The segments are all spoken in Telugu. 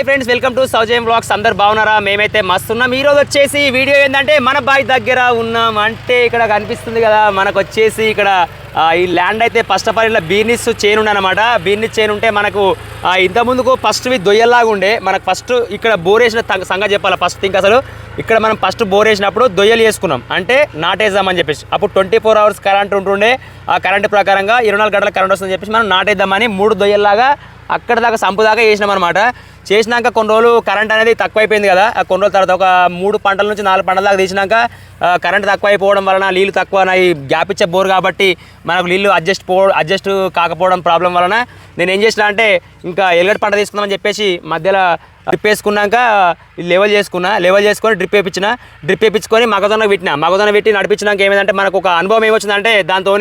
Hi friends welcome to Saujayam blogs అందరు బాగున్నారా? మేమైతే మస్తున్నాం. ఈరోజు ఈ రోజు వచ్చేసి వీడియో ఏంటంటే మన బాయ్ దగ్గర ఉన్నాం. అంటే ఇక్కడ కనిపిస్తుంది కదా మనకు వచ్చేసి ఇక్కడ ఈ ల్యాండ్ అయితే ఫస్ట్ ఆఫ్ ఆల్ ఇలా బీర్నిస్ చైన్ ఉండే అనమాట బీర్నిస్ చైన్ ఉంటే మనకు ఇంతకుముందుకు ఇంత ముందుకు ఫస్ట్వి దొయ్యల్లాగా ఉండే. మనకు ఫస్ట్ ఇక్కడ బోర్ వేసిన త- సంగతి చెప్పాలి ఫస్ట్ థింక్ అసలు? ఇక్కడ మనం ఫస్ట్ బోర్ వేసినప్పుడు దొయ్యలు వేసుకున్నాం. అంటే నాటేద్దామని చెప్పేసి. అప్పుడు ట్వంటీ ఫోర్ అవర్స్ కరెంట్ ఉంటుండే. ఆ కరెంట్ ప్రకారంగా ఇరవై నాలుగు గంటల కరెంట్ వస్తుందని చెప్పేసి మనం నాటేద్దామని మూడు దొయ్యల్లాగా అక్కడ దాకా సంపు దాకా చేసినాం అనమాట చేసినాక కొన్ని రోజులు కరెంట్ అనేది తక్కువైపోయింది కదా. కొన్ని రోజుల తర్వాత ఒక మూడు పంటల నుంచి నాలుగు పంటల దాకా తీసినాక కరెంట్ తక్కువ అయిపోవడం వలన నీళ్ళు తక్కువ ఈ గ్యాప్ ఇచ్చే బోర్ కాబట్టి మనకు నీళ్ళు అడ్జస్ట్ పో అడ్జస్ట్ కాకపోవడం ప్రాబ్లం వలన నేను ఏం చేసిన అంటే ఇంకా ఎలుగడ్డ పంట తీసుకుందామని చెప్పేసి మధ్యలో డ్రిప్ వేసుకున్నాక లెవెల్ చేసుకున్నా లెవెల్ చేసుకొని డ్రిప్ వేయించిన డ్రిప్ వేయించుకొని మగదొన్న పెట్టిన. మగదొన్న పెట్టి నడిపించినాక ఏమైందంటే మనకు ఒక అనుభవం ఏమొచ్చిందంటే దాంతో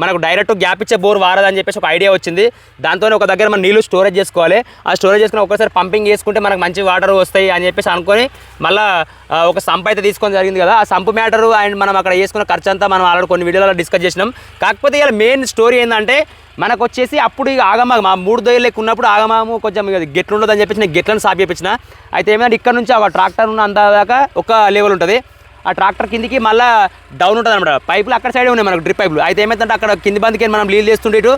మనకు డైరెక్ట్ గ్యాప్ ఇచ్చే బోర్ వారదని చెప్పేసి ఒక ఐడియా వచ్చింది. దాంతోనే ఒక దగ్గర మనం నీళ్ళు స్టోరేజ్ చేసుకోవాలి. ఆ స్టోరేజ్ చేసుకుని ఒకసారి పంపింగ్ చేసుకుంటే మనకు మంచి వాటర్ వస్తాయి అని చెప్పేసి అనుకొని మళ్ళీ ఒక సంప్ అయితే తీసుకొని జరిగింది కదా. ఆ సంపు మ్యాటరు అండ్ మనం అక్కడ చేసుకున్న ఖర్చు అంతా మనం ఆల్రెడీ కొన్ని వీడియోలలో డిస్కస్ చేసినాం. కాకపోతే ఇలా మెయిన్ స్టోరీ ఏంటంటే మనకు వచ్చేసి అప్పుడు ఇక ఆగమా ఆ మూడు దొయ్యలు ఉన్నప్పుడు ఆగమాము కొంచెం గెట్లు ఉండదు అని చెప్పేసి నేను గెట్లను సాఫ్ చేయించిన అయితే ఏమైనా ఇక్కడ నుంచి ఒక ట్రాక్టర్ ఉన్న అంత దాకా ఒక లెవెల్ ఉంటుంది. ఆ ట్రాక్టర్ కిందికి మళ్ళీ డౌన్ ఉంటుంది అనమాట పైపులు అక్కడ సైడే ఉన్నాయి మనకు డ్రిప్ పైపులు. అయితే ఏమైందంటే అక్కడ కింది బందికి మనం నీళ్ళు చేస్తుంటే ఇటు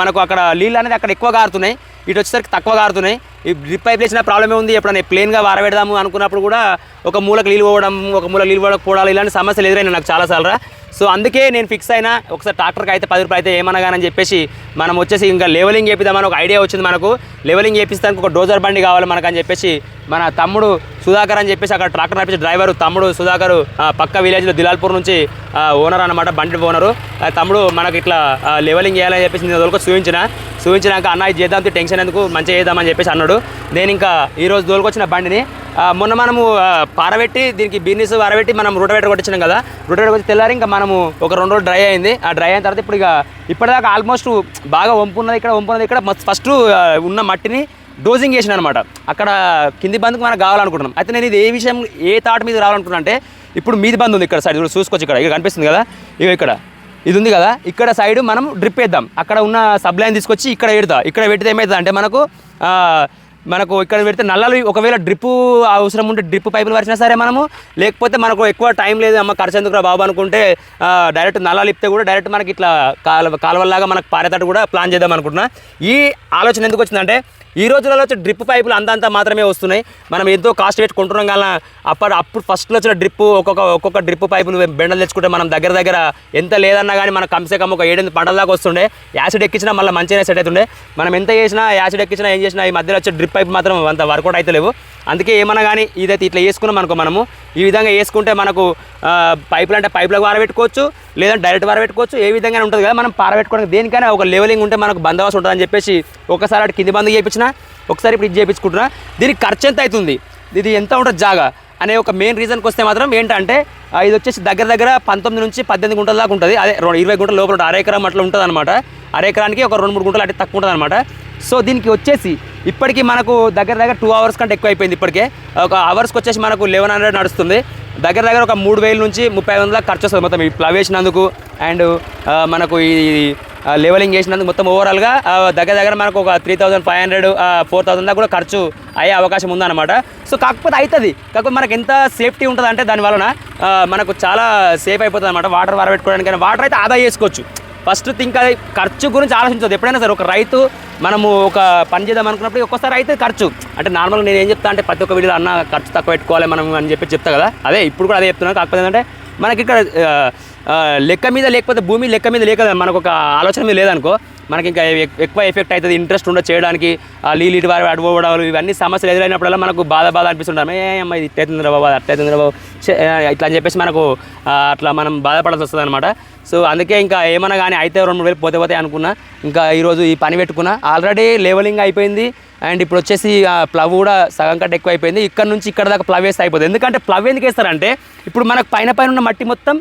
మనకు అక్కడ నీళ్ళు అనేది అక్కడ ఎక్కువ కారుతున్నాయి ఇటు వచ్చేసరికి తక్కువ కారుతున్నాయి ఈ డ్రిప్ పైప్ వేసిన ప్రాబ్లమే ఉంది ఎప్పుడైనా ప్లేన్గా వారబెడదాము అనుకున్నప్పుడు కూడా ఒక మూలకు నీళ్ళు పోవడం ఒక మూల నీళ్ళు పోవడం ఇలాంటి సమస్యలు ఎదురైనా నాకు చాలాసార్లు సో అందుకే నేను ఫిక్స్ అయినా ఒకసారి ట్రాక్టర్కి అయితే పది రూపాయలు అయితే ఏమనగానని చెప్పేసి మనం వచ్చేసి ఇంకా లెవెలింగ్ చేపిద్దామని ఒక ఐడియా వచ్చింది మనకు. లెవెలింగ్ చేపిస్తానికి ఒక డోజర్ బండి కావాలి మనకు అని చెప్పేసి మన తమ్ముడు సుధాకర్ అని చెప్పేసి అక్కడ ట్రాక్టర్ నడిపించే డ్రైవర్ తమ్ముడు సుధాకర్ పక్క విలేజ్లో దిలాల్పూర్ నుంచి ఓనర్ అనమాట బండి ఓనరు తమ్ముడు మనకి ఇట్లా లెవెలింగ్ చేయాలని చెప్పేసి నేను దొరకు చూపించిన. చూపించినాక అన్న ఇది చేద్దాం టెన్షన్ ఎందుకు? మంచిగా చేద్దామని చెప్పేసి అన్నాడు. నేను ఇంకా ఈరోజు రోజు దోలుకొచ్చిన బండిని మొన్న మనము పారబెట్టి దీనికి బిజినెస్ పారబెట్టి మనం రూటవేటర్ కొట్టించినాం కదా. రూటవేటర్ కొట్టి తెల్లారి ఇంకా మనము ఒక రెండు రోజులు డ్రై అయింది. ఆ డ్రై అయిన తర్వాత ఇప్పుడు ఇక ఇప్పటిదాకా ఆల్మోస్ట్ బాగా వంపున్నది ఇక్కడ వంపున్నది ఇక్కడ. ఫస్ట్ ఉన్న మట్టిని డోజింగ్ చేసిన అనమాట అక్కడ కింది బంద్కి మనకు కావాలనుకుంటున్నాం. అయితే నేను ఇది ఏ విషయం ఏ తాట మీద రావాలనుకుంటున్నా అంటే ఇప్పుడు మీది బంద్ ఉంది ఇక్కడ సైడ్ ఇప్పుడు చూసుకోవచ్చు ఇక్కడ. ఇక్కడ కనిపిస్తుంది కదా? ఇక ఇక్కడ. ఇది ఉంది కదా? ఇక్కడ సైడ్ మనం డ్రిప్ వేద్దాం. అక్కడ ఉన్న సబ్ లైన్ తీసుకొచ్చి ఇక్కడ పెడతా. ఇక్కడ పెడితే ఏమవుతుంది అంటే మనకు మనకు ఇక్కడ పెడితే నల్లలు ఒకవేళ డ్రిప్ అవసరం ఉంటే డ్రిప్ పైపులు వరిచినా సరే మనము లేకపోతే మనకు ఎక్కువ టైం లేదు అమ్మ ఖర్చు ఎందుకు బాబు అనుకుంటే డైరెక్ట్ నల్లలు ఇప్పితే కూడా డైరెక్ట్ మనకి ఇట్లా కాలువ కాలువల్లాగా మనకు పారేటట్టు కూడా ప్లాన్ చేద్దాం అనుకుంటున్నా. ఈ ఆలోచన ఎందుకు వచ్చిందంటే ఈ రోజులలో వచ్చే డ్రిప్ పైపులు అంతంత మాత్రమే వస్తున్నాయి. మనం ఎంతో కాస్ట్ పెట్టి కొంటున్నాం కానీ అప్పుడు అప్పుడు ఫస్ట్లో వచ్చిన డ్రిప్ ఒక్కొక్క ఒక్కొక్క డ్రిప్ పైపులు బెండలు తెచ్చుకుంటే మనం దగ్గర దగ్గర ఎంత లేదన్నా కానీ మనం కమ్సే కమ్ ఒక ఏడెనిమిది పంటల దాకా వస్తుండే. యాసిడ్ ఎక్కించినా మళ్ళీ మంచిగానే సెట్ అవుతుండే. మనం ఎంత చేసినా యాసిడ్ ఎక్కించినా ఏం చేసినా ఈ మధ్యలో వచ్చే డ్రిప్ పైపు మాత్రం అంత వర్కౌట్ అయితే లేవు. అందుకే ఏమన్నా కానీ ఇదైతే ఇట్లా వేసుకున్నాం అనుకో మనము. ఈ విధంగా వేసుకుంటే మనకు పైపులు అంటే పైపులకు వారబెట్టుకోవచ్చు లేదంటే డైరెక్ట్ వారబెట్టుకోవచ్చు ఏ విధంగా ఉంటుంది కదా మనం పారబెట్టుకోవడానికి దేనికైనా ఒక లెవెలింగ్ ఉంటే మనకు బందోబస్తు ఉంటుందని చెప్పేసి ఒకసారి అటు కింది బంద్ చేయించిన ఒకసారి ఇప్పుడు ఇది చేయించుకుంటున్నా. దీనికి ఖర్చు ఎంత అవుతుంది ఇది ఎంత ఉంటుంది జాగా? అనే ఒక మెయిన్ రీజన్కి వస్తే మాత్రం ఏంటంటే ఇది వచ్చేసి దగ్గర దగ్గర పంతొమ్మిది నుంచి పద్దెనిమిది గుంటల దాకా ఉంటుంది. అదే రెండు ఇరవై గుంటల లోపల ఉంటుంది. అర ఎకరం అట్లా ఉంటుంది అనమాట అర ఎకరానికి ఒక రెండు మూడు గుంటలు అంటే తక్కువ ఉంటుంది అనమాట సో దీనికి వచ్చేసి ఇప్పటికీ మనకు దగ్గర దగ్గర టూ అవర్స్ కంటే ఎక్కువ అయిపోయింది ఇప్పటికే. ఒక అవర్స్కి వచ్చేసి మనకు లెవెన్ హండ్రెడ్ నడుస్తుంది. దగ్గర దగ్గర ఒక మూడు వేల నుంచి ముప్పై ఐదు వందల ఖర్చు వస్తుంది మొత్తం ఈ ప్లవ్ వేసినందుకు అండ్ మనకు ఈ లెవెలింగ్ చేసినందుకు మొత్తం ఓవరాల్గా దగ్గర దగ్గర మనకు ఒక three thousand five hundred four thousand దాకా కూడా ఖర్చు అయ్యే అవకాశం ఉందన్నమాట. సో కాకపోతే అవుతుంది కాకపోతే మనకు ఎంత సేఫ్టీ ఉంటుంది అంటే దాని వలన మనకు చాలా సేఫ్ అయిపోతుంది అనమాట వాటర్ వారబెట్టుకోవడానికి వాటర్ అయితే ఆదా చేసుకోవచ్చు. ఫస్ట్ థింక్ అది ఖర్చు గురించి ఆలోచించదు ఎప్పుడైనా సరే ఒక రైతు మనము ఒక పని చేద్దాం అనుకున్నప్పుడు ఒక్కసారి అయితే ఖర్చు. అంటే నార్మల్గా నేను ఏం చెప్తా అంటే ప్రతి ఒక్క వీడియోలో అన్న ఖర్చు తక్కువ పెట్టుకోవాలి మనం అని చెప్పి చెప్తా కదా. అదే ఇప్పుడు కూడా అదే చెప్తున్నాను కాకపోతే ఏంటంటే మనకి ఇక్కడ లెక్క మీద లేకపోతే భూమి లెక్క మీద లేక మనకు ఒక ఆలోచన మీద లేదనుకో మనకి ఇంకా ఎక్కువ ఎఫెక్ట్ అవుతుంది ఇంట్రెస్ట్ ఉండదు చేయడానికి. ఆ నీళ్ళు ఇటు వారి అడుగుకోవడాలు ఇవన్నీ సమస్యలు ఎదురైనప్పుడల్లా మనకు బాధ బాధ అనిపిస్తుంటాం ఏ అమ్మ ఇది ఇట్లయితుంది రా బాబు అట్లయితుంది రా బాబు. ఇట్లా అని చెప్పేసి మనకు అట్లా మనం బాధపడాల్సి వస్తుంది అనమాట సో అందుకే ఇంకా ఏమన్నా కానీ అయితే రెండు వేలు పోతే పోతే అనుకున్నా ఇంకా ఈరోజు ఈ పని పెట్టుకున్నా. ఆల్రెడీ లెవెలింగ్ అయిపోయింది. అండ్ ఇప్పుడు వచ్చేసి ప్లవ్ కూడా సగం కంటే ఎక్కువ అయిపోయింది ఇక్కడ నుంచి ఇక్కడ దాకా ప్లవ్ వేస్తే అయిపోతుంది. ఎందుకంటే ప్లవ్ ఎందుకు వేస్తారంటే ఇప్పుడు మనకు పైన పైన ఉన్న మట్టి మొత్తం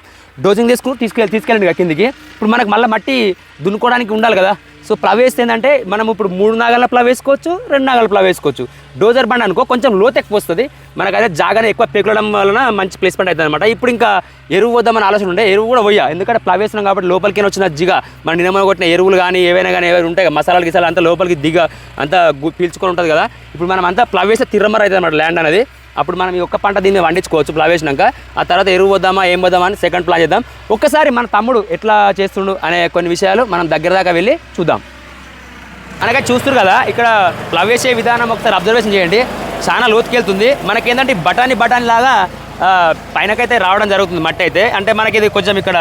డోజింగ్ తీసుకుని తీసుకెళ్ళి తీసుకెళ్ళండి కిందికి. ఇప్పుడు మనకు మళ్ళీ మట్టి దున్నుకోవడానికి ఉండాలి కదా. సో ప్లవ్ ఏంటంటే మనం ఇప్పుడు మూడు నాగల ప్లవ్ వేసుకోవచ్చు రెండు నాగల ప్లవ్ వేసుకోవచ్చు. డోజర్ బండ్ అనుకో కొంచెం లోతు ఎక్కువ వస్తుంది. మనకు అదే జాగానే ఎక్కువ పెగలడం వలన మంచి ప్లేస్మెంట్ అవుతుంది అనమాట ఇప్పుడు ఇంకా ఎరువు వద్దామని ఆలోచన ఉండే ఎరువు కూడా పోయా. ఎందుకంటే ప్లవ్ వేసినాం కాబట్టి లోపలికి వచ్చిన జిగ? మన నిన్న కొట్టిన ఎరువులు కానీ ఏవైనా కానీ ఏవైనా ఉంటాయి మసాలాలు గిసాలు అంతా లోపలికి దిగ అంతా పీల్చుకొని ఉంటుంది కదా. ఇప్పుడు మనం అంతా ప్లవ్ వేస్తే తిరమర అవుతుంది అనమాట ల్యాండ్ అనేది. అప్పుడు మనం ఈ ఒక్క పంట దీన్ని వండించుకోవచ్చు ప్లవ్ వేసినాక. ఆ తర్వాత ఎరువు వద్దామా ఏం వద్దామా అని సెకండ్ ప్లాన్ చేద్దాం. ఒక్కసారి మన తమ్ముడు ఎట్లా చేస్తుండు అనే కొన్ని విషయాలు మనం దగ్గర దాకా వెళ్ళి చూద్దాం. అనగా చూస్తారు కదా ఇక్కడ ప్లవ్ వేసే విధానం ఒకసారి అబ్జర్వేషన్ చేయండి. చాలా లోతుకెళ్తుంది. మనకేంటంటే బఠానీ బఠానీ లాగా పైనకైతే రావడం జరుగుతుంది మట్టి అయితే అంటే మనకి ఇది కొంచెం ఇక్కడ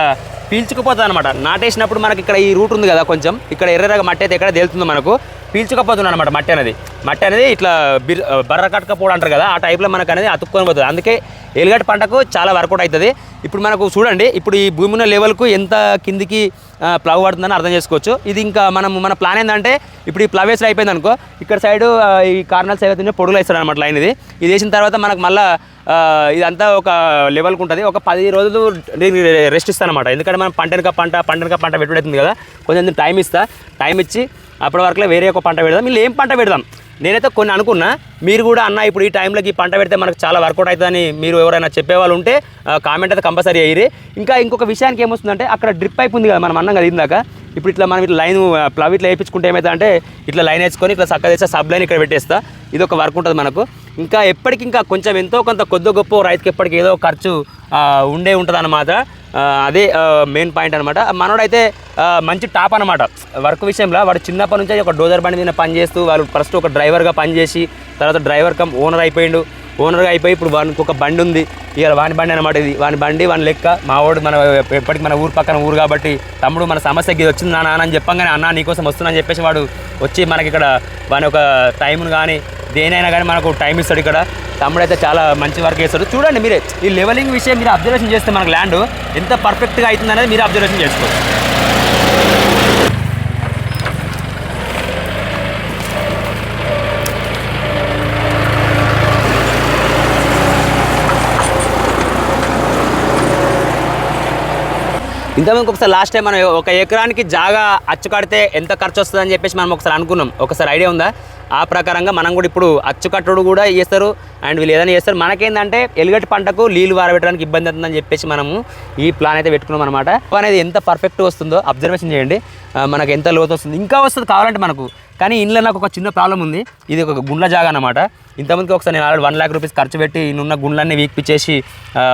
పీల్చుకుపోతుంది అనమాట నాటేసినప్పుడు మనకి ఇక్కడ ఈ రూట్ ఉంది కదా కొంచెం. ఇక్కడ ఎర్రగా మట్టి అయితే ఎక్కడ తేలుతుందో మనకు. పీల్చుకపోతుంది అనమాట మట్టి అనేది. మట్టి అనేది ఇట్లా బిర్ బర్ర కట్టకపోవడం అంటారు కదా ఆ టైప్లో మనకు అనేది అతుక్కొని పోతుంది. అందుకే ఎలుగడ్డ పంటకు చాలా వర్కౌట్ అవుతుంది. ఇప్పుడు మనకు చూడండి ఇప్పుడు ఈ భూమి ఉన్న లెవెల్కు ఎంత కిందికి ప్లవ్ పడుతుందని అర్థం చేసుకోవచ్చు. ఇది ఇంకా మనం మన ప్లాన్ ఏంటంటే ఇప్పుడు ఈ ప్లవ్ అయిపోయింది అనుకో ఇక్కడ సైడ్ ఈ కార్నర్స్ ఏవైతే పొడుగులు వేస్తాడు అనమాట లైన్ ఇది. ఇది వేసిన తర్వాత మనకు మళ్ళీ ఇదంతా ఒక లెవెల్కి ఉంటుంది. ఒక పది రోజులు రెస్ట్ ఇస్తాను అనమాట ఎందుకంటే మనం పంటనక పంట పంటనక పంట పెట్టుబడి అవుతుంది కదా కొంచెం టైం ఇస్తా. టైం ఇచ్చి అప్పటి వరకు వేరే ఒక పంట పెడదాం. వీళ్ళు ఏం పంట పెడదాం? నేనైతే కొన్ని అనుకున్నా. మీరు కూడా అన్న ఇప్పుడు ఈ టైంలోకి ఈ పంట పెడితే మనకు చాలా వర్కౌట్ అవుతుందని మీరు ఎవరైనా చెప్పేవాళ్ళు ఉంటే కామెంట్ అయితే కంపల్సరీ అయ్యి ఇంకా ఇంకొక విషయానికి ఏమొస్తుందంటే అక్కడ డ్రిప్ పైప్ ఉంది కదా మనం అన్నం కదా ఇందాక. ఇప్పుడు ఇట్లా మనం ఇట్లా లైన్ ప్లవ్ ఇట్లా వేయించుకుంటే ఏమైతే అంటే ఇట్లా లైన్ వేసుకొని ఇట్లా చక్కగా చేస్తే సబ్ లైన్ ఇక్కడ పెట్టేస్తా. ఇది ఒక వర్క్ ఉంటుంది మనకు. ఇంకా ఎప్పటికి ఇంకా కొంచెం ఎంతో కొంత కొద్ది గొప్ప రైతుకి ఎప్పటికి ఏదో ఖర్చు ఉండే ఉంటుంది అన్నమాట అదే మెయిన్ పాయింట్ అనమాట మనోడైతే మంచి టాప్ అనమాట వర్క్ విషయంలో వాడు చిన్నప్పటి నుంచి ఒక డోజర్ బండి మీద పని చేస్తూ వాళ్ళు ఫస్ట్ ఒక డ్రైవర్గా పనిచేసి తర్వాత డ్రైవర్ కమ్ ఓనర్ అయిపోయిండు. ఓనర్గా అయిపోయి ఇప్పుడు వానికి ఒక బండి ఉంది. ఇక వాని బండి అనమాట ఇది. వాని బండి వాని లెక్క. మా వాడు మన ఎప్పటికి మన ఊరు పక్కన ఊరు కాబట్టి తమ్ముడు మన సమస్యకి ఇది వచ్చింది నాన్న అని చెప్పంగానే అన్న నీకోసం వస్తున్నా అని చెప్పేసి వాడు వచ్చి మనకి ఇక్కడ వాని ఒక టైంను కానీ దేనైనా కానీ మనకు టైం ఇస్తాడు ఇక్కడ. తమ్ముడు అయితే చాలా మంచి వర్క్ చేస్తాడు. చూడండి మీరే ఈ లెవెలింగ్ విషయం మీరు అబ్జర్వేషన్ చేస్తే మనకు ల్యాండ్ ఎంత పర్ఫెక్ట్గా అవుతుంది అనేది మీరు అబ్జర్వేషన్ చేసుకోవచ్చు. ఇంతకుముందు ఒకసారి లాస్ట్ టైం మనం ఒక ఎకరానికి జాగా అచ్చు కడితే ఎంత ఖర్చు వస్తుంది అని చెప్పేసి మనం ఒకసారి అనుకున్నాం. ఒకసారి ఐడియా ఉందా? ఆ ప్రకారంగా మనం కూడా ఇప్పుడు అచ్చుకట్టుడు కూడా చేస్తారు అండ్ వీళ్ళు ఏదైనా చేస్తారు. మనకేందంటే ఎలుగటి పంటకు నీళ్ళు వారబెట్టడానికి ఇబ్బంది అవుతుందని చెప్పేసి మనము ఈ ప్లాన్ అయితే పెట్టుకున్నాం అనమాట అనేది ఎంత పర్ఫెక్ట్ వస్తుందో అబ్జర్వేషన్ చేయండి. మనకు ఎంత లోతు వస్తుంది. ఇంకా వస్తుంది కావాలంటే మనకు కానీ ఇంట్లో నాకు ఒక చిన్న ప్రాబ్లం ఉంది. ఇది ఒక గుండ్ల జాగా అనమాట ఇంతమందికి ఒకసారి నేను ఆల్రెడీ వన్ ల్యాక్ రూపీస్ ఖర్చు పెట్టి ఇన్నున్న గుండ్లన్నీ వీక్పిచ్చేసి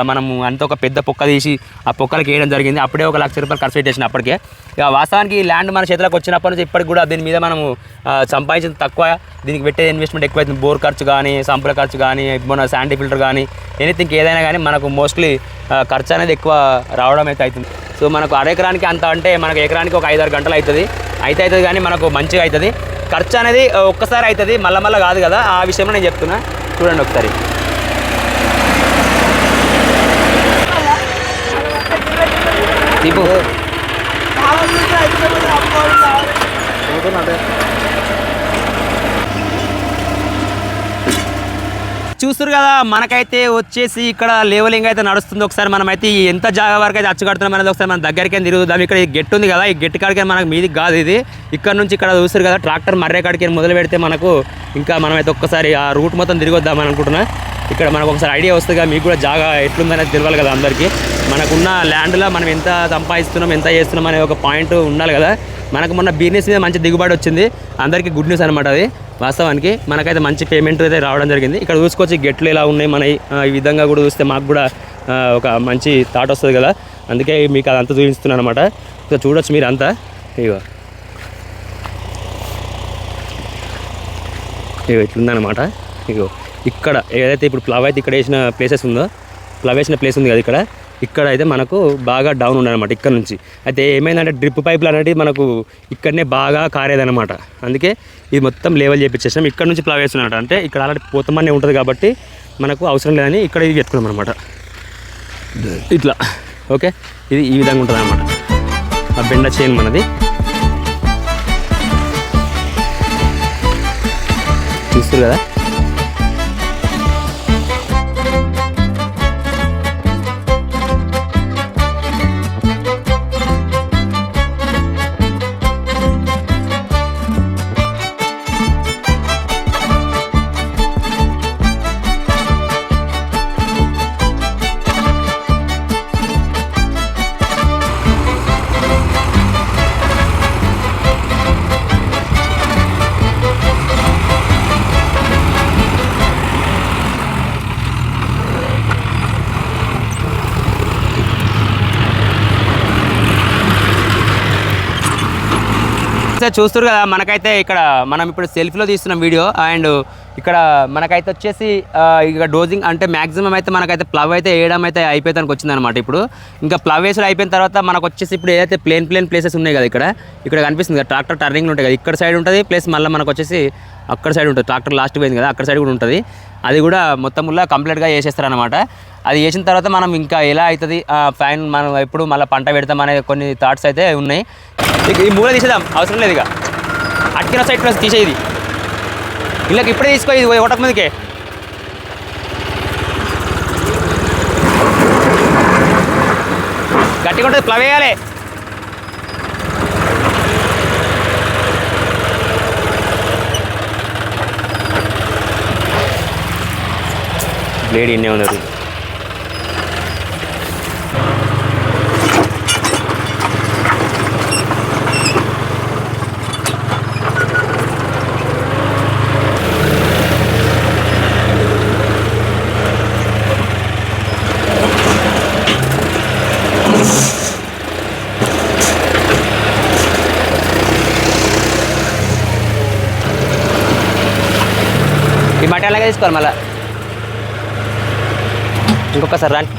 మనము అంత ఒక పెద్ద పొక్క తీసి ఆ పొక్కలకి వేయడం జరిగింది. అప్పుడే ఒక లక్ష రూపాయలు ఖర్చు పెట్టేసిన అప్పటికే. ఇక వాస్తవానికి ఈ ల్యాండ్ మన చేతిలోకి వచ్చినప్పటి నుంచి ఇప్పటికి కూడా దీని మీద మనము సంపాదించిన తక్కువ. దీనికి పెట్టే ఇన్వెస్ట్మెంట్ ఎక్కువ అవుతుంది బోర్ ఖర్చు కానీ సంపుల ఖర్చు కానీ మన శాండీ ఫిల్టర్ కానీ ఎనీథింగ్ ఏదైనా కానీ మనకు మోస్ట్లీ ఖర్చు అనేది ఎక్కువ రావడం అయితే అవుతుంది. సో మనకు అర ఎకరానికి అంత అంటే మనకు ఎకరానికి ఒక ఐదారు గంటలు అవుతుంది. అయితే అవుతుంది కానీ మనకు మంచిగా అవుతుంది. ఖర్చు అనేది ఒక్కసారి అవుతుంది మళ్ళీ మళ్ళీ కాదు కదా. ఆ విషయంలో నేను చెప్తున్నా. చూడండి ఒకసారి. దీపు. చూస్తారు కదా మనకైతే వచ్చేసి ఇక్కడ లేవలింగ్ అయితే నడుస్తుంది. ఒకసారి మనమైతే ఎంత జాగా వరకు అయితే అచ్చు కడుతున్నాం అనేది ఒకసారి మన దగ్గరికి తిరుగుదాం. ఇక్కడ గెట్ ఉంది కదా ఈ గెట్ కాడికి మనకు మీది కాదు ఇది. ఇక్కడ నుంచి ఇక్కడ చూస్తారు కదా ట్రాక్టర్ మర్రే కాడికి మొదలు పెడితే మనకు ఇంకా మనమైతే ఒక్కసారి ఆ రూట్ మొత్తం తిరిగి వద్దాం అనుకుంటున్నా. ఇక్కడ మనకు ఒకసారి ఐడియా వస్తుంది మీకు కూడా జాగా ఎట్లుందనేది తెలియాలి కదా అందరికీ. మనకున్న ల్యాండ్లో మనం ఎంత సంపాదిస్తున్నాం ఎంత చేస్తున్నాం అనే ఒక పాయింట్ ఉండాలి కదా. మనకు మొన్న బిజినెస్ మీద మంచి దిగుబడి వచ్చింది. అందరికీ గుడ్ న్యూస్ అనమాట అది. వాస్తవానికి మనకైతే మంచి పేమెంట్ అయితే రావడం జరిగింది. ఇక్కడ చూసుకోవచ్చు గెట్లు ఇలా ఉన్నాయి మన ఈ విధంగా కూడా చూస్తే మాకు కూడా ఒక మంచి థాట్ వస్తుంది కదా. అందుకే మీకు అదంతా చూపిస్తున్నాను అనమాట ఇక చూడొచ్చు మీరు అంతా ఇగో. ఇగో ఇట్లుందనమాట ఇగో. ఇక్కడ ఏదైతే ఇప్పుడు ప్లవ్ అయితే ఇక్కడ వేసిన ప్లేసెస్ ఉందో ప్లవ్ వేసిన ప్లేస్ ఉంది కదా ఇక్కడ ఇక్కడ అయితే మనకు బాగా డౌన్ ఉండనమాట ఇక్కడ నుంచి. అయితే ఏమైందంటే డ్రిప్ పైపులు అనేది మనకు ఇక్కడనే బాగా కారేదనమాట అందుకే ఇది మొత్తం లెవెల్ చేపించేసాం ఇక్కడ నుంచి ప్లవ్ వేస్తున్నమాట అంటే ఇక్కడ ఆల్రెడీ పోతమనే ఉంటుంది కాబట్టి మనకు అవసరం లేదని ఇక్కడ ఇది ఎత్తుకున్నాం అనమాట ఇట్లా. ఓకే? ఇది ఈ విధంగా ఉంటుంది అనమాట ఆ బెండ చైన్ మనది. చూస్తారు కదా? సార్ చూస్తారు కదా మనకైతే ఇక్కడ మనం ఇప్పుడు సెల్ఫీలో తీస్తున్నాం వీడియో అండ్ ఇక్కడ మనకైతే వచ్చేసి ఇక డోజింగ్ అంటే మాక్సిమం అయితే మనకైతే ప్లవ్ అయితే వేయడం అయితే అయిపోతానికి వచ్చింది అనమాట ఇప్పుడు. ఇంకా ప్లవ్ వేసుడు అయిపోయిన తర్వాత మనకు వచ్చేసి ఇప్పుడు ఏదైతే ప్లేన్ ప్లేన్ ప్లేసెస్ ఉన్నాయి కదా ఇక్కడ ఇక్కడ కనిపిస్తుంది కదా ట్రాక్టర్ టర్నింగ్ ఉంటాయి కదా. ఇక్కడ సైడ్ ఉంటుంది ప్లస్ మళ్ళీ మనకు వచ్చేసి అక్కడ సైడ్ ఉంటుంది. ట్రాక్టర్ లాస్ట్ పోయింది కదా అక్కడ సైడ్ కూడా ఉంటుంది. అది కూడా మొత్తం కంప్లీట్గా చేసేస్తారు అనమాట అది చేసిన తర్వాత మనం ఇంకా ఎలా అవుతుంది ఫైన్ మనం ఎప్పుడు మళ్ళీ పంట పెడతాం అనే కొన్ని థాట్స్ అయితే ఉన్నాయి. ఈ మూల తీసేద్దాం అవసరం లేదు ఇక. అట్కిన సైడ్ ప్లస్ తీసేది ఇళ్ళకి ఇప్పుడే తీసుకో ఇది ఒకటకు మీదకే. గట్టిగా ఉంటుంది ప్లవ్ లేడీ బ్లేడ్ ఇన్నే ఉన్నారు. ఈ మట్టి అలాగే తీసుకోవాలి మళ్ళీ? ఇంకొకసారి రండి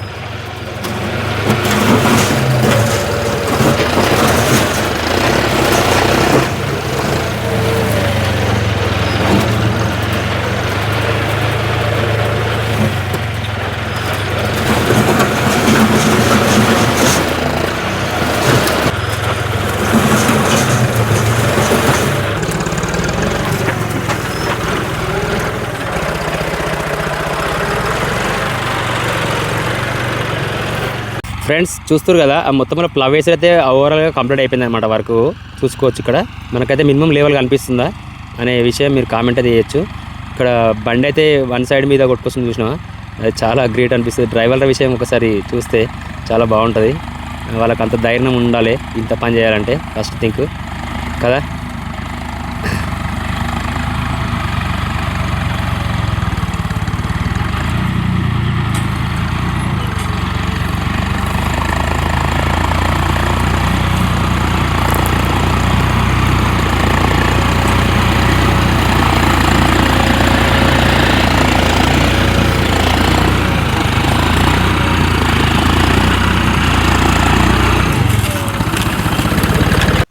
ఫ్రెండ్స్ చూస్తారు కదా ఆ మొత్తంలో ప్లవేసర్ అయితే ఓవరాల్గా కంప్లీట్ అయిపోయింది అనమాట వరకు. చూసుకోవచ్చు ఇక్కడ. మనకైతే మినిమం లెవెల్ కనిపిస్తుందా అనే విషయం మీరు కామెంట్ అయితే చేయొచ్చు. ఇక్కడ బండి అయితే వన్ సైడ్ మీద కొట్టుకొస్తుంది చూసినా అది చాలా గ్రేట్ అనిపిస్తుంది. డ్రైవర్ల విషయం ఒకసారి చూస్తే చాలా బాగుంటుంది. వాళ్ళకి అంత ధైర్యం ఉండాలి ఇంత పని చేయాలంటే ఫస్ట్ థింక్. కదా?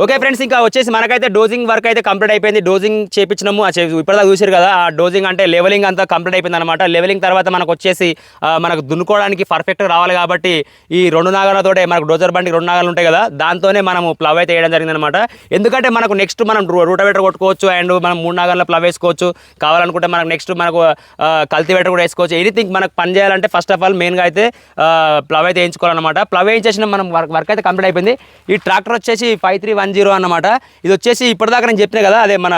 ఓకే ఫ్రెండ్స్ ఇంకా వచ్చేసి మనకైతే డోజింగ్ వర్క్ అయితే కంప్లీట్ అయిపోయింది. డోజింగ్ చేపించినాము. ఆ చే- ఇప్పటిదాకా చూసారు కదా ఆ డోజింగ్ అంటే లెవెలింగ్ అంతా కంప్లీట్ అయిపోయింది అనమాట లెవెలింగ్ తర్వాత మనకు వచ్చేసి మనకు దున్నుకోవడానికి పర్ఫెక్ట్ రావాలి కాబట్టి ఈ రెండు నాగాలతోటే మనకు డోజర్ బండికి రెండు నాగాలు ఉంటాయి కదా దాంతోనే మనము ప్లవ్ అయితే వేయడం జరిగింది అనమాట ఎందుకంటే మనకు నెక్స్ట్ మనం రూటవేటర్ కొట్టుకోవచ్చు అండ్ మనం మూడు నాగాల్లో ప్లవ్ వేసుకోవచ్చు. కావాలనుకుంటే మనకు నెక్స్ట్ మనకు కల్టివేటర్ కూడా వేసుకోవచ్చు. ఎనీథింగ్ మనకు పని చేయాలంటే ఫస్ట్ ఆఫ్ ఆల్ మెయిన్గా అయితే ప్లవ్ అయితే వేయించుకోవాలన్నమాట. ప్లవ్ వేయించేసిన మనం వర్క్ వర్క్ అయితే కంప్లీట్ అయిపోయింది. ఈ ట్రాక్టర్ వచ్చేసి ఫైవ్ త్రీ వన్ జీరో అన్నమాట. ఇది వచ్చేసి ఇప్పటిదాకా నేను చెప్పిన కదా అదే మన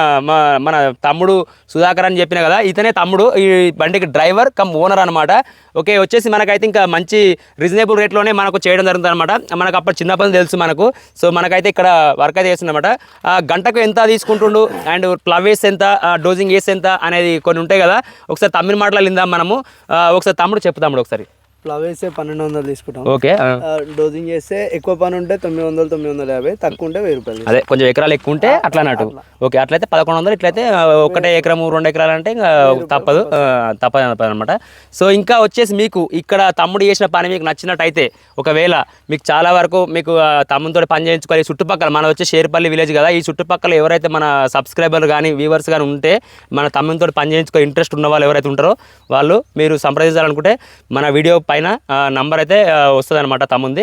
మన తమ్ముడు సుధాకర్ అని చెప్పిన కదా ఇతనే తమ్ముడు ఈ బండికి డ్రైవర్ కమ్ ఓనర్ అనమాట ఓకే వచ్చేసి మనకైతే ఇంకా మంచి రీజనబుల్ రేట్లోనే మనకు చేయడం జరుగుతుంది అనమాట మనకు అప్పుడు చిన్నప్పటి తెలుసు మనకు. సో మనకైతే ఇక్కడ వర్క్ అయితే చేస్తుందన్నమాట. గంటకు ఎంత తీసుకుంటుండు? అండ్ ప్లవ్ వేస్ ఎంత? డోజింగ్ వేస్ ఎంత? అనేది కొన్ని ఉంటాయి కదా. ఒకసారి తమ్మిన మాటలు మనము. ఒకసారి తమ్ముడు చెప్తాము ఒకసారి. ప్లవ్ వేస్తే పన్నెండు వందలు తీసుకుంటాం. ఓకే డోజింగ్ చేస్తే ఎక్కువ పని ఉంటే తొమ్మిది వందలు తొమ్మిది వందల యాభై తక్కువ ఉంటే వెయ్యి రూపాయలు అదే కొంచెం ఎకరాలు ఎక్కువ ఉంటే అట్లా అన్నట్టు. ఓకే అట్లయితే పదకొండు వందలు ఇట్లయితే ఒకటే ఎకరము రెండు ఎకరాలు అంటే ఇంకా తప్పదు తప్పదు అనమాట సో ఇంకా వచ్చేసి మీకు ఇక్కడ తమ్ముడు చేసిన పని మీకు నచ్చినట్టయితే ఒకవేళ మీకు చాలా వరకు మీకు ఆ, తమ్ముడితో పని చేయించుకోవాలి చుట్టుపక్కల మన వచ్చే షేర్పల్లి విలేజ్ కదా ఈ చుట్టుపక్కల ఎవరైతే మన సబ్స్క్రైబర్ కానీ వ్యూవర్స్ కానీ ఉంటే మన తమ్ముడితో పని చేయించుకో ఇంట్రెస్ట్ ఉన్న వాళ్ళు ఎవరైతే ఉంటారో వాళ్ళు మీరు సంప్రదించాలనుకుంటే మన వీడియో పైన నంబర్ అయితే వస్తుంది అనమాట తమ్ముంది.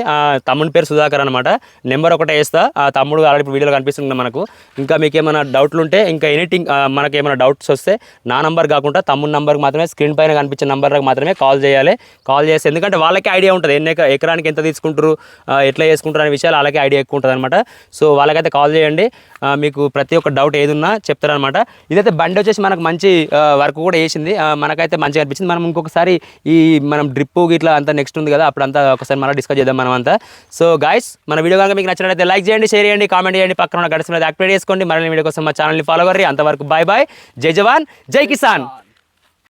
తమ్ముని పేరు సుధాకర్ అనమాట నెంబర్ ఒకటే వేస్తా. ఆ తమ్ముడు ఆల్రెడీ వీడియోలో కనిపిస్తుంది మనకు. ఇంకా మీకు ఏమైనా డౌట్లు ఉంటే ఇంకా ఎనీథింగ్ మనకి ఏమైనా డౌట్స్ వస్తే నా నంబర్ కాకుండా తమ్ముడి నంబర్కి మాత్రమే స్క్రీన్ పైన కనిపించే నంబర్కి మాత్రమే కాల్ చేయాలి. కాల్ చేస్తే ఎందుకంటే వాళ్ళకి ఐడియా ఉంటుంది. ఎన్ని ఎకరానికి ఎంత తీసుకుంటారు ఎట్లా చేసుకుంటారు అనే విషయాలు వాళ్ళకి ఐడియా ఎక్కువ ఉంటుంది అనమాట సో వాళ్ళకైతే కాల్ చేయండి. మీకు ప్రతి ఒక్క డౌట్ ఏది చెప్తారనమాట ఇదైతే బండి వచ్చేసి మనకు మంచి వర్క్ కూడా వేసింది. మనకైతే మంచిగా అనిపించింది. మనం ఇంకొకసారి ఈ మనం డ్రిప్ ఇట్లా అంతా నెక్స్ట్ ఉంది కదా అప్పుడంతా ఒకసారి మనం డిస్కస్ చేద్దాం మనం అంతా సో గాయస్ మన వీడియో కనుక మీకు నచ్చినట్లయితే లైక్ చేయండి షేర్ చేయండి కామెంట్ చేయండి పక్కన ఉన్న గడిచిన యాక్టివేట్ చేసుకోండి. మరిన్ని వీడియో కోసం మా ఛానల్ని ఫాలో కర్రీ. అంతవరకు బాయ్ బాయ్ జై జవాన్ జై కిసాన్.